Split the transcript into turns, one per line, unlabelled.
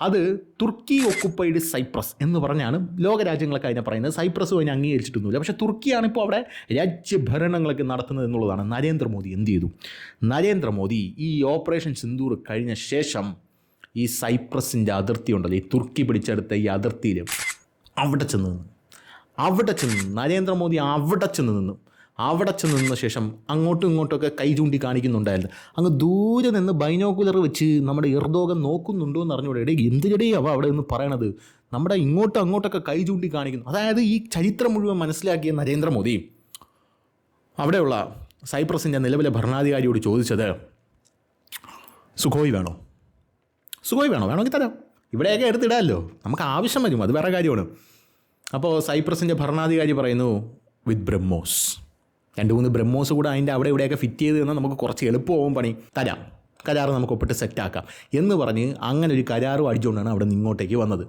അത് തുർക്കി occupied Cyprus എന്ന് പറഞ്ഞാണ് ലോകരാജ്യങ്ങളൊക്കെ അതിനെ പറയുന്നത്. സൈപ്രസ് അതിനെ അംഗീകരിച്ചിട്ടൊന്നുമില്ല. പക്ഷേ തുർക്കിയാണ് ഇപ്പോൾ അവിടെ രാജ്യഭരണങ്ങളൊക്കെ നടത്തുന്നത് എന്നുള്ളതാണ്. നരേന്ദ്രമോദി എന്ത് ചെയ്തു? നരേന്ദ്രമോദി ഈ ഓപ്പറേഷൻ സിന്ദൂർ കഴിഞ്ഞ ശേഷം ഈ സൈപ്രസിന്റെ അതിർത്തി ഉണ്ടല്ലോ ഈ തുർക്കി പിടിച്ചെടുത്ത ഈ അതിർത്തിയിൽ അവിടെ ചെന്ന് നിന്നു. അവിടെ ചെന്ന്. നരേന്ദ്രമോദി അവിടെ ചെന്ന് നിന്നു അവിടെ ചെന്ന് നിന്ന ശേഷം അങ്ങോട്ടും ഇങ്ങോട്ടൊക്കെ കൈ ചൂണ്ടി കാണിക്കുന്നുണ്ടായിരുന്നു. അങ്ങ് ദൂരെ നിന്ന് ബൈനോക്കുലർ വെച്ച് നമ്മുടെ ഇർദോകം നോക്കുന്നുണ്ടോ എന്ന് അറിഞ്ഞൂടെ? എന്ത് എന്തിനടേ അവ അവിടെ നിന്ന് പറയണത്? നമ്മുടെ ഇങ്ങോട്ടും അങ്ങോട്ടൊക്കെ കൈ ചൂണ്ടി കാണിക്കുന്നു. അതായത് ഈ ചരിത്രം മുഴുവൻ മനസ്സിലാക്കിയ നരേന്ദ്രമോദി അവിടെയുള്ള സൈപ്രസിന്റെ നിലവിലെ ഭരണാധികാരിയോട് ചോദിച്ചത് സുഖോയ് വേണോ? സുഖോയ് വേണോ? വേണമെങ്കിൽ തരാം. ഇവിടെയൊക്കെ എടുത്തിടാമല്ലോ നമുക്ക് ആവശ്യം വരും. അത് വേറെ കാര്യമാണ്. അപ്പോൾ സൈപ്രസിന്റെ ഭരണാധികാരി പറയുന്നു വിത്ത് ബ്രഹ്മോസ്. രണ്ട് മൂന്ന് ബ്രഹ്മോസ് കൂടെ അതിന്റെ അവിടെ ഇവിടെയൊക്കെ ഫിറ്റ് ചെയ്ത് തന്നാൽ നമുക്ക് കുറച്ച് എളുപ്പമാവും പണി. തരാം. കരാറ് നമുക്ക് ഒപ്പിട്ട് സെറ്റാക്കാം എന്ന് പറഞ്ഞ് അങ്ങനെ ഒരു കരാറും അടിച്ചുകൊണ്ടാണ് അവിടെ നിന്ന് ഇങ്ങോട്ടേക്ക് വന്നത്.